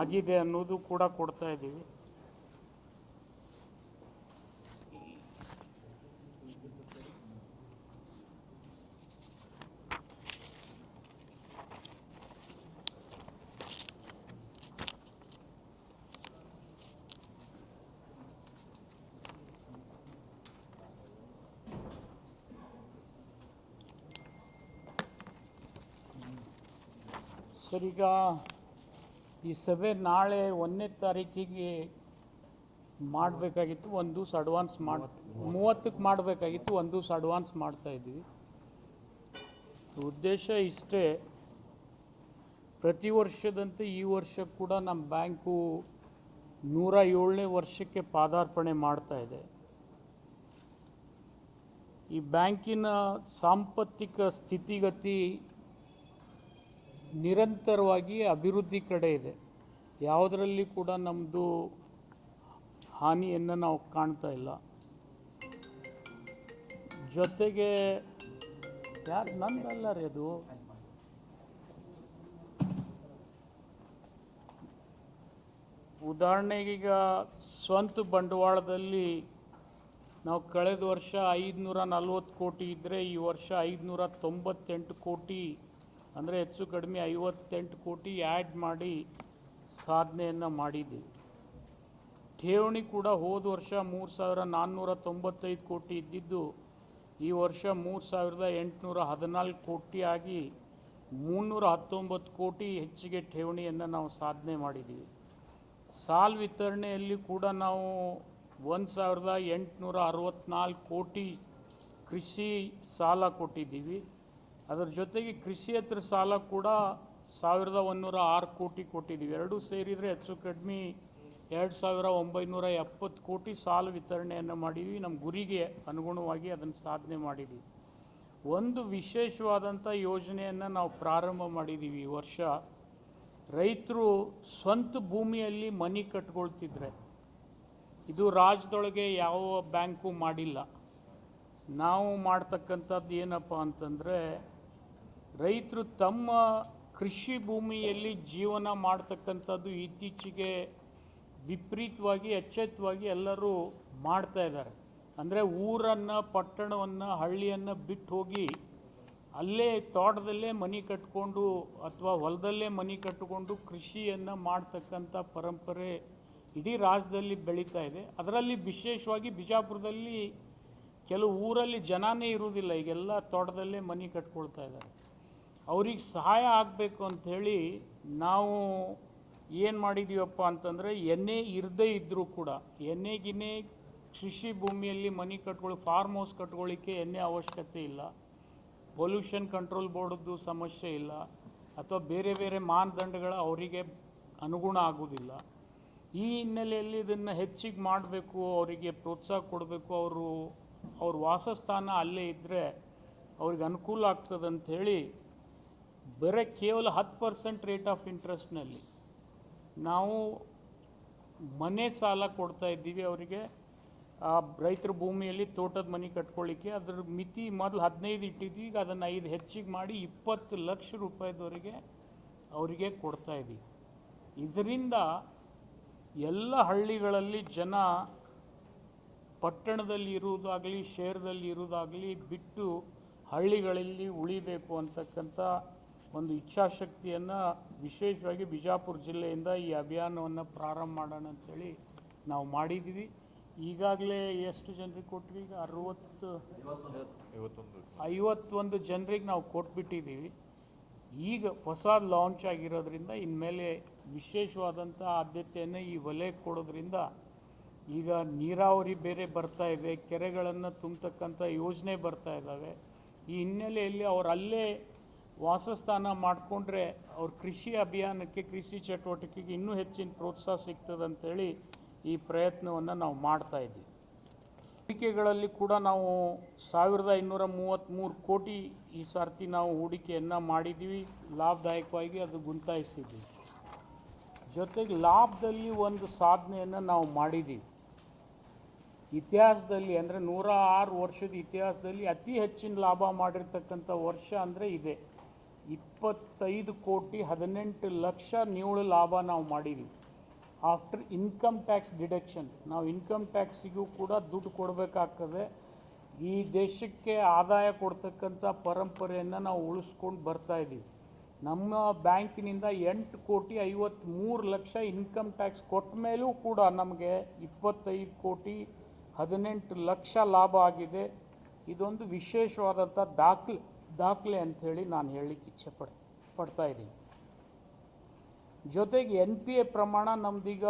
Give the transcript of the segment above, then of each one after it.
ಆಗಿದೆ ಅನ್ನೋದು ಕೂಡ ಕೊಡ್ತಾ ಇದ್ದೀವಿ. ಸರ್ ಈಗ ಈ ಸಭೆ ನಾಳೆ ಒಂದನೇ ತಾರೀಕಿಗೆ ಮಾಡಬೇಕಾಗಿತ್ತು, ಒಂದು ದಿವಸ ಅಡ್ವಾನ್ಸ್ ಮಾಡಿ ಮೂವತ್ತಕ್ಕೆ ಮಾಡಬೇಕಾಗಿತ್ತು, ಒಂದು ದಿವಸ ಅಡ್ವಾನ್ಸ್ ಮಾಡ್ತಾ ಇದ್ದೀವಿ ಉದ್ದೇಶ ಇಷ್ಟೇ, ಪ್ರತಿ ವರ್ಷದಂತೆ ಈ ವರ್ಷ ಕೂಡ ನಮ್ಮ ಬ್ಯಾಂಕು ನೂರ ಏಳನೇ ವರ್ಷಕ್ಕೆ ಪಾದಾರ್ಪಣೆ ಮಾಡ್ತಾ ಇದೆ. ಈ ಬ್ಯಾಂಕಿನ ಸಾಂಪತ್ತಿಕ ಸ್ಥಿತಿಗತಿ ನಿರಂತರವಾಗಿ ಅಭಿವೃದ್ಧಿ ಕಡೆ ಇದೆ. ಯಾವುದರಲ್ಲಿ ಕೂಡ ನಮ್ಮದು ಹಾನಿಯನ್ನು ನಾವು ಕಾಣ್ತಾ ಇಲ್ಲ. ಜೊತೆಗೆ ಯಾರು ನಂದಲ್ಲ ರೀ ಅದು. ಉದಾಹರಣೆಗೀಗ ಸ್ವಂತ ಬಂಡವಾಳದಲ್ಲಿ ನಾವು ಕಳೆದ ವರ್ಷ ಐದುನೂರ ನಲ್ವತ್ತು ಕೋಟಿ ಇದ್ದರೆ ಈ ವರ್ಷ ಐದುನೂರ ತೊಂಬತ್ತೆಂಟು ಕೋಟಿ ಅಂದರೆ ಹೆಚ್ಚು ಕಡಿಮೆ ಐವತ್ತೆಂಟು ಕೋಟಿ ಆ್ಯಡ್ ಮಾಡಿ ಸಾಧನೆಯನ್ನು ಮಾಡಿದ್ದೀವಿ ಠೇವಣಿ ಕೂಡ ಹೋದ ವರ್ಷ ಮೂರು ಸಾವಿರ ನಾನ್ನೂರ ತೊಂಬತ್ತೈದು ಕೋಟಿ ಇದ್ದಿದ್ದು, ಈ ವರ್ಷ ಮೂರು ಸಾವಿರದ ಎಂಟುನೂರ ಹದಿನಾಲ್ಕು ಕೋಟಿ ಆಗಿ ಮುನ್ನೂರ ಹತ್ತೊಂಬತ್ತು ಕೋಟಿ ಹೆಚ್ಚಿಗೆ ಠೇವಣಿಯನ್ನು ನಾವು ಸಾಧನೆ ಮಾಡಿದ್ದೀವಿ ಸಾಲ ವಿತರಣೆಯಲ್ಲಿ ಕೂಡ ನಾವು ಒಂದು ಸಾವಿರದ ಎಂಟುನೂರ ಅರವತ್ತ್ನಾಲ್ಕು ಕೋಟಿ ಕೃಷಿ ಸಾಲ ಕೊಟ್ಟಿದ್ದೀವಿ. ಅದರ ಜೊತೆಗೆ ಕೃಷಿಯೇತರ ಸಾಲ ಕೂಡ ಸಾವಿರದ ಒಂದೂರ ಆರು ಕೋಟಿ ಕೊಟ್ಟಿದ್ದೀವಿ. ಎರಡೂ ಸೇರಿದರೆ ಹೆಚ್ಚು ಕಡಿಮೆ ಎರಡು ಸಾವಿರ ಒಂಬೈನೂರ ಎಪ್ಪತ್ತು ಕೋಟಿ ಸಾಲ ವಿತರಣೆಯನ್ನು ಮಾಡಿದ್ವಿ. ನಮ್ಮ ಗುರಿಗೆ ಅನುಗುಣವಾಗಿ ಅದನ್ನು ಸಾಧನೆ ಮಾಡಿದ್ದೀವಿ ಒಂದು ವಿಶೇಷವಾದಂಥ ಯೋಜನೆಯನ್ನು ನಾವು ಪ್ರಾರಂಭ ಮಾಡಿದ್ದೀವಿ ಈ ವರ್ಷ. ರೈತರು ಸ್ವಂತ ಭೂಮಿಯಲ್ಲಿ ಮನೆ ಕಟ್ಕೊಳ್ತಿದ್ರೆ ಇದು ರಾಜ್ಯದೊಳಗೆ ಯಾವ ಬ್ಯಾಂಕು ಮಾಡಿಲ್ಲ. ನಾವು ಮಾಡ್ತಕ್ಕಂಥದ್ದು ಏನಪ್ಪ ಅಂತಂದರೆ ರೈತರು ತಮ್ಮ ಕೃಷಿ ಭೂಮಿಯಲ್ಲಿ ಜೀವನ ಮಾಡ್ತಕ್ಕಂಥದ್ದು ಇತ್ತೀಚೆಗೆ ವಿಪರೀತವಾಗಿ, ಎಚ್ಚೆತ್ತವಾಗಿ ಎಲ್ಲರೂ ಮಾಡ್ತಾ ಇದ್ದಾರೆ. ಅಂದರೆ ಊರನ್ನು, ಪಟ್ಟಣವನ್ನು, ಹಳ್ಳಿಯನ್ನು ಬಿಟ್ಟು ಹೋಗಿ ಅಲ್ಲೇ ತೋಟದಲ್ಲೇ ಮನೆ ಕಟ್ಕೊಂಡು ಅಥವಾ ಹೊಲದಲ್ಲೇ ಮನೆ ಕಟ್ಟಿಕೊಂಡು ಕೃಷಿಯನ್ನು ಮಾಡ್ತಕ್ಕಂಥ ಪರಂಪರೆ ಇಡೀ ರಾಜ್ಯದಲ್ಲಿ ಬೆಳೀತಾ ಇದೆ. ಅದರಲ್ಲಿ ವಿಶೇಷವಾಗಿ ಬಿಜಾಪುರದಲ್ಲಿ ಕೆಲವು ಊರಲ್ಲಿ ಜನನೇ ಇರುವುದಿಲ್ಲ. ಈಗೆಲ್ಲ ತೋಟದಲ್ಲೇ ಮನೆ ಕಟ್ಕೊಳ್ತಾ ಇದ್ದಾರೆ. ಅವ್ರಿಗೆ ಸಹಾಯ ಆಗಬೇಕು ಅಂಥೇಳಿ ನಾವು ಏನು ಮಾಡಿದ್ದೀವಪ್ಪ ಅಂತಂದರೆ, ಎಣ್ಣೆ ಇರದೇ ಇದ್ದರೂ ಕೂಡ, ಎಣ್ಣೆ ಗಿನ್ನೆ ಕೃಷಿ ಭೂಮಿಯಲ್ಲಿ ಮನೆ ಕಟ್ಕೊಳ್ಳಿ ಫಾರ್ಮ್ ಹೌಸ್ ಕಟ್ಕೊಳ್ಳಿಕ್ಕೆ ಎಣ್ಣೆ ಅವಶ್ಯಕತೆ ಇಲ್ಲ. ಪೊಲ್ಯೂಷನ್ ಕಂಟ್ರೋಲ್ ಬೋರ್ಡದ್ದು ಸಮಸ್ಯೆ ಇಲ್ಲ. ಅಥವಾ ಬೇರೆ ಬೇರೆ ಮಾನದಂಡಗಳ ಅವರಿಗೆ ಅನುಗುಣ ಆಗುವುದಿಲ್ಲ ಈ ಹಿನ್ನೆಲೆಯಲ್ಲಿ ಇದನ್ನು ಹೆಚ್ಚಿಗೆ ಮಾಡಬೇಕು, ಅವರಿಗೆ ಪ್ರೋತ್ಸಾಹ ಕೊಡಬೇಕು, ಅವರು, ಅವ್ರ ವಾಸಸ್ಥಾನ ಅಲ್ಲೇ ಇದ್ದರೆ ಅವ್ರಿಗೆ ಅನುಕೂಲ ಆಗ್ತದೆ ಅಂಥೇಳಿ ಬರೀ ಕೇವಲ ಹತ್ತು ಪರ್ಸೆಂಟ್ ರೇಟ್ ಆಫ್ ಇಂಟ್ರೆಸ್ಟ್ನಲ್ಲಿ ನಾವು ಮನೆ ಸಾಲ ಕೊಡ್ತಾ ಇದ್ದೀವಿ ಅವರಿಗೆ. ಆ ರೈತರ ಭೂಮಿಯಲ್ಲಿ ತೋಟದ ಮನೆ ಕಟ್ಕೊಳ್ಳಿಕ್ಕೆ ಅದ್ರ ಮಿತಿ ಮೊದಲು ಹದಿನೈದು ಇಟ್ಟಿದ್ವಿ, ಈಗ ಅದನ್ನು ಐದು ಹೆಚ್ಚಿಗೆ ಮಾಡಿ ಇಪ್ಪತ್ತು ಲಕ್ಷ ರೂಪಾಯಿದವರೆಗೆ ಅವರಿಗೆ ಕೊಡ್ತಾ ಇದ್ದೀವಿ. ಇದರಿಂದ ಎಲ್ಲ ಹಳ್ಳಿಗಳಲ್ಲಿ ಜನ ಪಟ್ಟಣದಲ್ಲಿ ಇರುವುದಾಗಲಿ, ಶೇರ್ದಲ್ಲಿ ಇರುವುದಾಗಲಿ ಬಿಟ್ಟು ಹಳ್ಳಿಗಳಲ್ಲಿ ಉಳಿಬೇಕು ಅಂತಕ್ಕಂಥ ಒಂದು ಇಚ್ಛಾಶಕ್ತಿಯನ್ನು ವಿಶೇಷವಾಗಿ ಬಿಜಾಪುರ ಜಿಲ್ಲೆಯಿಂದ ಈ ಅಭಿಯಾನವನ್ನು ಪ್ರಾರಂಭ ಮಾಡೋಣ ಅಂಥೇಳಿ ನಾವು ಮಾಡಿದ್ದೀವಿ. ಈಗಾಗಲೇ ಎಷ್ಟು ಜನರಿಗೆ ಕೊಟ್ವಿ? ಈಗ ಅರುವತ್ತು ಐವತ್ತೊಂದು ಜನರಿಗೆ ನಾವು ಕೊಟ್ಬಿಟ್ಟಿದ್ದೀವಿ. ಈಗ ಹೊಸ ಲಾಂಚ್ ಆಗಿರೋದ್ರಿಂದ, ಇನ್ಮೇಲೆ ವಿಶೇಷವಾದಂಥ ಆದ್ಯತೆಯನ್ನು ಈ ವಲಯಕ್ಕೆ ಕೊಡೋದ್ರಿಂದ ಈಗ ನೀರಾವರಿ ಬೇರೆ ಬರ್ತಾ ಇದೆ, ಕೆರೆಗಳನ್ನು ತುಂಬತಕ್ಕಂಥ ಯೋಜನೆ ಬರ್ತಾ ಇದ್ದಾವೆ. ಈ ಹಿನ್ನೆಲೆಯಲ್ಲಿ ಅವರಲ್ಲೇ ವಾಸಸ್ಥಾನ ಮಾಡಿಕೊಂಡ್ರೆ ಅವ್ರ ಕೃಷಿ ಅಭಿಯಾನಕ್ಕೆ, ಕೃಷಿ ಚಟುವಟಿಕೆಗೆ ಇನ್ನೂ ಹೆಚ್ಚಿನ ಪ್ರೋತ್ಸಾಹ ಸಿಗ್ತದೆ ಅಂಥೇಳಿ ಈ ಪ್ರಯತ್ನವನ್ನು ನಾವು ಮಾಡ್ತಾ ಇದ್ದೀವಿ. ಹೂಡಿಕೆಗಳಲ್ಲಿ ಕೂಡ ನಾವು ಸಾವಿರದ ಐನೂರ ಮೂವತ್ತ್ಮೂರು ಕೋಟಿ ಈ ಸರ್ತಿ ನಾವು ಹೂಡಿಕೆಯನ್ನು ಮಾಡಿದ್ದೀವಿ. ಲಾಭದಾಯಕವಾಗಿ ಅದು ಗುಂತಾಯಿಸಿದ್ದೀವಿ. ಜೊತೆಗೆ ಲಾಭದಲ್ಲಿ ಒಂದು ಸಾಧನೆಯನ್ನು ನಾವು ಮಾಡಿದ್ದೀವಿ. ಇತಿಹಾಸದಲ್ಲಿ ಅಂದರೆ ನೂರ ಆರು ವರ್ಷದ ಇತಿಹಾಸದಲ್ಲಿ ಅತಿ ಹೆಚ್ಚಿನ ಲಾಭ ಮಾಡಿರ್ತಕ್ಕಂಥ ವರ್ಷ ಅಂದರೆ ಇದೆ. ಇಪ್ಪತ್ತೈದು ಕೋಟಿ ಹದಿನೆಂಟು ಲಕ್ಷ ನಿವ್ವಳ ಲಾಭ ನಾವು ಮಾಡಿದ್ದೀವಿ ಆಫ್ಟರ್ ಇನ್ಕಮ್ ಟ್ಯಾಕ್ಸ್ ಡಿಡಕ್ಷನ್ ನಾವು ಇನ್ಕಮ್ ಟ್ಯಾಕ್ಸಿಗೂ ಕೂಡ ದುಡ್ಡು ಕೊಡಬೇಕಾಗ್ತದೆ. ಈ ದೇಶಕ್ಕೆ ಆದಾಯ ಕೊಡ್ತಕ್ಕಂಥ ಪರಂಪರೆಯನ್ನು ನಾವು ಉಳಿಸ್ಕೊಂಡು ಬರ್ತಾ ಇದ್ದೀವಿ. ನಮ್ಮ ಬ್ಯಾಂಕಿನಿಂದ ಎಂಟು ಕೋಟಿ ಐವತ್ತ್ಮೂರು ಲಕ್ಷ ಇನ್ಕಮ್ ಟ್ಯಾಕ್ಸ್ ಕೊಟ್ಟ ಮೇಲೂ ಕೂಡ ನಮಗೆ ಇಪ್ಪತ್ತೈದು ಕೋಟಿ ಹದಿನೆಂಟು ಲಕ್ಷ ಲಾಭ ಆಗಿದೆ. ಇದೊಂದು ವಿಶೇಷವಾದಂಥ ದಾಖಲೆ. ದಾಖಲೆ ಅಂಥೇಳಿ ನಾನು ಹೇಳಲಿಕ್ಕೆ ಇಚ್ಛೆ ಪಡ್, ಪಡ್ತಾ ಇದ್ದೀನಿ. ಜೊತೆಗೆ ಎನ್ ಪಿ ಎ ಪ್ರಮಾಣ ನಮ್ದೀಗ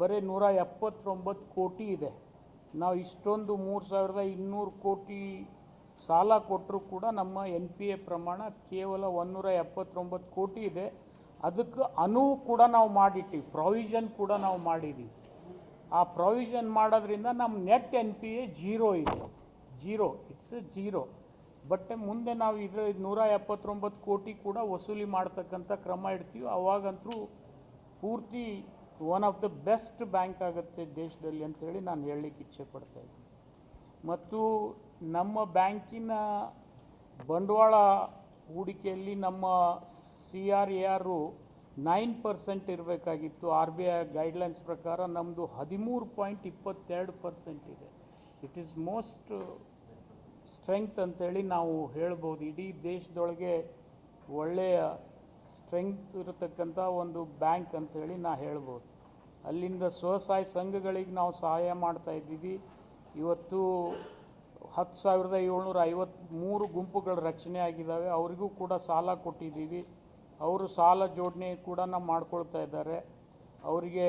ಬರೀ ನೂರ ಎಪ್ಪತ್ತೊಂಬತ್ತು ಕೋಟಿ ಇದೆ. ನಾವು ಇಷ್ಟೊಂದು ಮೂರು ಸಾವಿರದ ಇನ್ನೂರು ಕೋಟಿ ಸಾಲ ಕೊಟ್ಟರೂ ಕೂಡ ನಮ್ಮ ಎನ್ ಪಿ ಎ ಪ್ರಮಾಣ ಕೇವಲ ಒಂದೂರ ಎಪ್ಪತ್ತೊಂಬತ್ತು ಕೋಟಿ ಇದೆ. ಅದಕ್ಕೆ ಅನುವು ಕೂಡ ನಾವು ಮಾಡಿಟ್ಟಿವಿ ಪ್ರಾವಿಷನ್ ಕೂಡ ನಾವು ಮಾಡಿದ್ದೀವಿ. ಆ ಪ್ರಾವಿಷನ್ ಮಾಡೋದ್ರಿಂದ ನಮ್ಮ net N P A zero ಇದೆ. ಜೀರೋ ಇಟ್ಸ್ ಜೀರೋ ಬಟ್ ಮುಂದೆ ನಾವು ಇದ್ರ ನೂರ ಎಪ್ಪತ್ತೊಂಬತ್ತು ಕೋಟಿ ಕೂಡ ವಸೂಲಿ ಮಾಡ್ತಕ್ಕಂಥ ಕ್ರಮ ಇಡ್ತೀವಿ. ಅವಾಗಂತೂ ಪೂರ್ತಿ one of the best bank ಆಗುತ್ತೆ ದೇಶದಲ್ಲಿ ಅಂತೇಳಿ ನಾನು ಹೇಳಲಿಕ್ಕೆ ಇಚ್ಛೆ ಪಡ್ತಾ ಇದ್ದೀನಿ. ಮತ್ತು ನಮ್ಮ ಬ್ಯಾಂಕಿನ ಬಂಡವಾಳ ಹೂಡಿಕೆಯಲ್ಲಿ ನಮ್ಮ ಸಿ ಆರ್ ಎ ಆರು ನೈನ್ ಪರ್ಸೆಂಟ್ ಇರಬೇಕಾಗಿತ್ತು. ಆರ್ ಬಿ ಐ ಗೈಡ್ಲೈನ್ಸ್ ಪ್ರಕಾರ ನಮ್ಮದು ಹದಿಮೂರು ಪಾಯಿಂಟ್ ಇಪ್ಪತ್ತೆರಡು ಪರ್ಸೆಂಟ್ ಇದೆ. ಇಟ್ ಈಸ್ ಮೋಸ್ಟ್ ಸ್ಟ್ರೆಂಗ್ತ್ ಅಂತೇಳಿ ನಾವು ಹೇಳ್ಬೋದು. ಇಡೀ ದೇಶದೊಳಗೆ ಒಳ್ಳೆಯ ಸ್ಟ್ರೆಂಗ್ತ್ ಇರತಕ್ಕಂಥ ಒಂದು ಬ್ಯಾಂಕ್ ಅಂತೇಳಿ ನಾ ಹೇಳ್ಬೋದು. ಅಲ್ಲಿಂದ ಸ್ವಸಹಾಯ ಸಂಘಗಳಿಗೆ ನಾವು ಸಹಾಯ ಮಾಡ್ತಾ ಇದ್ದೀವಿ. ಇವತ್ತು ಹತ್ತು ಸಾವಿರದ ಏಳ್ನೂರ ಐವತ್ತ್ಮೂರು ಗುಂಪುಗಳು ರಚನೆ ಆಗಿದ್ದಾವೆ. ಅವರಿಗೂ ಕೂಡ ಸಾಲ ಕೊಟ್ಟಿದ್ದೀವಿ. ಅವರು ಸಾಲ ಜೋಡಣೆ ಕೂಡ ನಾವು ಮಾಡ್ಕೊಳ್ತಾ ಇದ್ದಾರೆ. ಅವರಿಗೆ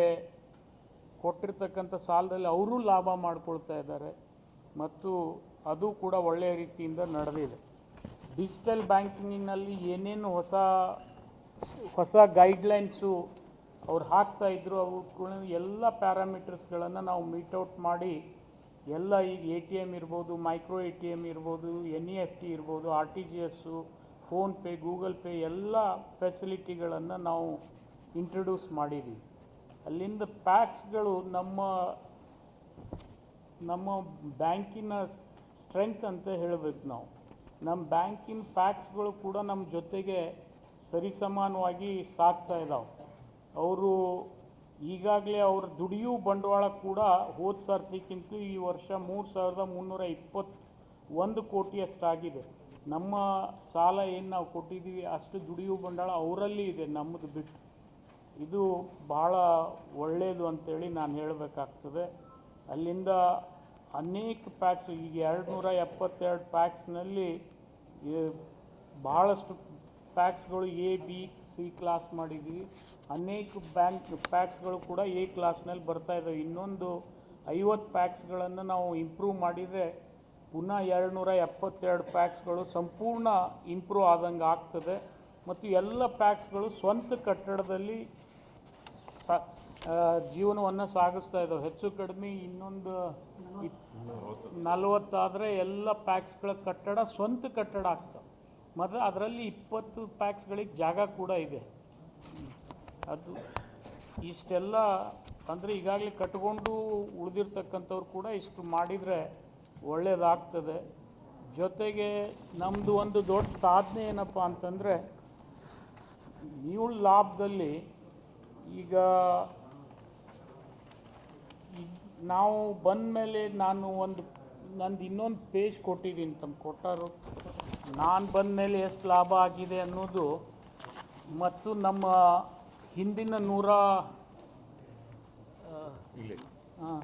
ಕೊಟ್ಟಿರ್ತಕ್ಕಂಥ ಸಾಲದಲ್ಲಿ ಅವರೂ ಲಾಭ ಮಾಡ್ಕೊಳ್ತಾ ಇದ್ದಾರೆ. ಮತ್ತು ಅದು ಕೂಡ ಒಳ್ಳೆಯ ರೀತಿಯಿಂದ ನಡೆದಿದೆ. ಡಿಜಿಟಲ್ ಬ್ಯಾಂಕಿಂಗಿನಲ್ಲಿ ಏನೇನು ಹೊಸ ಹೊಸ ಗೈಡ್ಲೈನ್ಸು ಅವ್ರು ಹಾಕ್ತಾ ಇದ್ರು, ಅವ್ರು ಎಲ್ಲ ಪ್ಯಾರಾಮೀಟರ್ಸ್ಗಳನ್ನು ನಾವು ಮೀಟೌಟ್ ಮಾಡಿ, ಎಲ್ಲ ಈಗ ಎ ಟಿ ಎಂ ಇರ್ಬೋದು ಮೈಕ್ರೋ ಎ ಟಿ ಎಂ ಇರ್ಬೋದು ಎನ್ ಇ ಎಫ್ ಟಿ ಇರ್ಬೋದು R T G S PhonePe Google Pay ಎಲ್ಲ ಫೆಸಿಲಿಟಿಗಳನ್ನು ನಾವು ಇಂಟ್ರೊಡ್ಯೂಸ್ ಮಾಡಿದ್ದೀವಿ ಅಲ್ಲಿಂದ ಪ್ಯಾಕ್ಸ್ಗಳು ನಮ್ಮ ನಮ್ಮ ಬ್ಯಾಂಕಿನ ಸ್ಟ್ರೆಂತ್ ಅಂತ ಹೇಳಬೇಕು ನಾವು. ನಮ್ಮ ಬ್ಯಾಂಕಿನ ಫ್ಯಾಕ್ಸ್ಗಳು ಕೂಡ ನಮ್ಮ ಜೊತೆಗೆ ಸರಿಸಮಾನವಾಗಿ ಸಾಕ್ತಾ ಇದ್ದಾವೆ ಅವರು ಈಗಾಗಲೇ ಅವ್ರ ದುಡಿಯು ಬಂಡವಾಳ ಕೂಡ ಹೋದ ಸರ್ತಿಕ್ಕಿಂತ ಈ ವರ್ಷ ಮೂರು ಸಾವಿರದ ಮುನ್ನೂರ ಇಪ್ಪತ್ತು ಒಂದು ಕೋಟಿಯಷ್ಟಾಗಿದೆ. ನಮ್ಮ ಸಾಲ ಏನು ನಾವು ಕೊಟ್ಟಿದ್ದೀವಿ, ಅಷ್ಟು ದುಡಿಯು ಬಂಡವಾಳ ಅವರಲ್ಲಿ ಇದೆ ನಮ್ಮದು ಬಿಟ್ಟು. ಇದು ಭಾಳ ಒಳ್ಳೆಯದು ಅಂತೇಳಿ ನಾನು ಹೇಳಬೇಕಾಗ್ತದೆ. ಅಲ್ಲಿಂದ ಅನೇಕ ಪ್ಯಾಕ್ಸ್, ಈಗ ಎರಡು ನೂರ ಎಪ್ಪತ್ತೆರಡು ಪ್ಯಾಕ್ಸ್ನಲ್ಲಿ ಭಾಳಷ್ಟು ಪ್ಯಾಕ್ಸ್ಗಳು ಎ, ಬಿ, ಸಿ ಕ್ಲಾಸ್ ಮಾಡಿದ್ದೀವಿ ಅನೇಕ ಬ್ಯಾಂಕ್ ಪ್ಯಾಕ್ಸ್ಗಳು ಕೂಡ ಎ ಕ್ಲಾಸ್ನಲ್ಲಿ ಬರ್ತಾ ಇದ್ದಾವೆ ಇನ್ನೊಂದು ಐವತ್ತು ಪ್ಯಾಕ್ಸ್ಗಳನ್ನು ನಾವು ಇಂಪ್ರೂವ್ ಮಾಡಿದರೆ ಪುನಃ ಎರಡು ನೂರ ಎಪ್ಪತ್ತೆರಡು ಪ್ಯಾಕ್ಸ್ಗಳು ಸಂಪೂರ್ಣ ಇಂಪ್ರೂವ್ ಆದಂಗೆ ಆಗ್ತದೆ. ಮತ್ತು ಎಲ್ಲ ಪ್ಯಾಕ್ಸ್ಗಳು ಸ್ವಂತ ಕಟ್ಟಡದಲ್ಲಿ ಜೀವನವನ್ನು ಸಾಗಿಸ್ತಾ ಇದ್ದಾವೆ. ಹೆಚ್ಚು ಕಡಿಮೆ ಇನ್ನೊಂದು ನಲವತ್ತಾದರೆ ಎಲ್ಲ ಪ್ಯಾಕ್ಸ್ಗಳ ಕಟ್ಟಡ ಸ್ವಂತ ಕಟ್ಟಡ ಆಗ್ತವೆ. ಮತ್ತು ಅದರಲ್ಲಿ ಇಪ್ಪತ್ತು ಪ್ಯಾಕ್ಸ್ಗಳಿಗೆ ಜಾಗ ಕೂಡ ಇದೆ. ಅದು ಇಷ್ಟೆಲ್ಲ ಅಂದರೆ ಈಗಾಗಲೇ ಕಟ್ಕೊಂಡು ಉಳಿದಿರ್ತಕ್ಕಂಥವ್ರು ಕೂಡ ಇಷ್ಟು ಮಾಡಿದರೆ ಒಳ್ಳೆಯದಾಗ್ತದೆ ಜೊತೆಗೆ ನಮ್ಮದು ಒಂದು ದೊಡ್ಡ ಸಾಧನೆ ಏನಪ್ಪ ಅಂತಂದರೆ ನೀವು ಲಾಭದಲ್ಲಿ ಈಗ ನಾವು ಬಂದ ಮೇಲೆ ನಾನು ಒಂದು ನಂದು ಇನ್ನೊಂದು ಪೇಜ್ ಕೊಟ್ಟಿದ್ದೀನಿ ತಮ್ಮ ಕೊಟ್ಟರು. ನಾನು ಬಂದ ಮೇಲೆ ಎಷ್ಟು ಲಾಭ ಆಗಿದೆ ಅನ್ನೋದು ಮತ್ತು ನಮ್ಮ ಹಿಂದಿನ ನೂರ ಹಾಂ.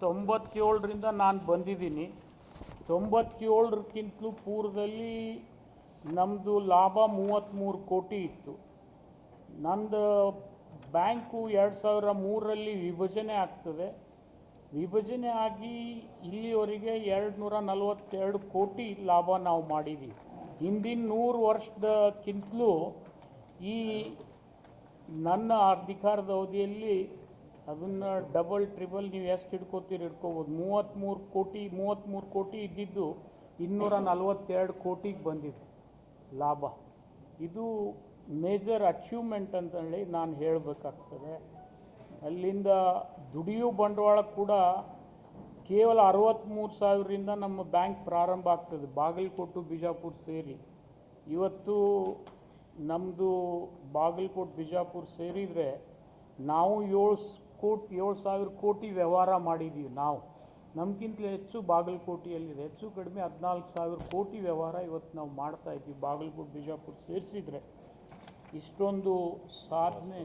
ತೊಂಬತ್ತೇಳರಿಂದ ನಾನು ಬಂದಿದ್ದೀನಿ. ತೊಂಬತ್ತೇಳರಕ್ಕಿಂತಲೂ ಪೂರ್ವದಲ್ಲಿ ನಮ್ಮದು ಲಾಭ ಮೂವತ್ತ್ಮೂರು ಕೋಟಿ ಇತ್ತು. ನಂದು ಬ್ಯಾಂಕು ಎರಡು ಸಾವಿರ ಮೂರರಲ್ಲಿ ವಿಭಜನೆ ಆಗ್ತದೆ. ವಿಭಜನೆ ಆಗಿ ಇಲ್ಲಿವರೆಗೆ ಎರಡು ನೂರ ನಲವತ್ತೆರಡು ಕೋಟಿ ಲಾಭ ನಾವು ಮಾಡಿದ್ದೀವಿ ಹಿಂದಿನ ನೂರು ವರ್ಷದಕ್ಕಿಂತಲೂ ಈ ನನ್ನ ಅಧಿಕಾರದ ಅವಧಿಯಲ್ಲಿ ಅದನ್ನು ಡಬಲ್, ಟ್ರಿಬಲ್ ನೀವು ಎಷ್ಟು ಹಿಡ್ಕೋತೀರಿ ಹಿಡ್ಕೋಬೋದು. ಮೂವತ್ತ್ಮೂರು ಕೋಟಿ ಮೂವತ್ತ್ಮೂರು ಕೋಟಿ ಇದ್ದಿದ್ದು ಇನ್ನೂರ ನಲವತ್ತೆರಡು ಕೋಟಿಗೆ ಬಂದಿದೆ ಲಾಭ. ಇದು ಮೇಜರ್ ಅಚೀವ್ಮೆಂಟ್ ಅಂತೇಳಿ ನಾನು ಹೇಳಬೇಕಾಗ್ತದೆ. ಅಲ್ಲಿಂದ ದುಡಿಯೋ ಬಂಡವಾಳ ಕೂಡ ಕೇವಲ ಅರವತ್ತ್ಮೂರು ಸಾವಿರದಿಂದ ನಮ್ಮ ಬ್ಯಾಂಕ್ ಪ್ರಾರಂಭ ಆಗ್ತದೆ, ಬಾಗಲಕೋಟು, ಬಿಜಾಪುರ ಸೇರಿ. ಇವತ್ತು ನಮ್ಮದು ಬಾಗಲಕೋಟೆ, ಬಿಜಾಪುರ ಸೇರಿದರೆ ನಾವು ಏಳು ಕೋಟಿ, ಏಳು ಸಾವಿರ ಕೋಟಿ ವ್ಯವಹಾರ ಮಾಡಿದ್ದೀವಿ ನಾವು. ನಮಗಿಂತಲೂ ಹೆಚ್ಚು ಬಾಗಲಕೋಟೆಯಲ್ಲಿದೆ, ಹೆಚ್ಚು ಕಡಿಮೆ ಹದಿನಾಲ್ಕು ಸಾವಿರ ಕೋಟಿ ವ್ಯವಹಾರ ಇವತ್ತು ನಾವು ಮಾಡ್ತಾ ಇದ್ದೀವಿ, ಬಾಗಲಕೋಟೆ, ಬಿಜಾಪುರ ಸೇರಿಸಿದರೆ. ಇಷ್ಟೊಂದು ಸಾಧನೆ.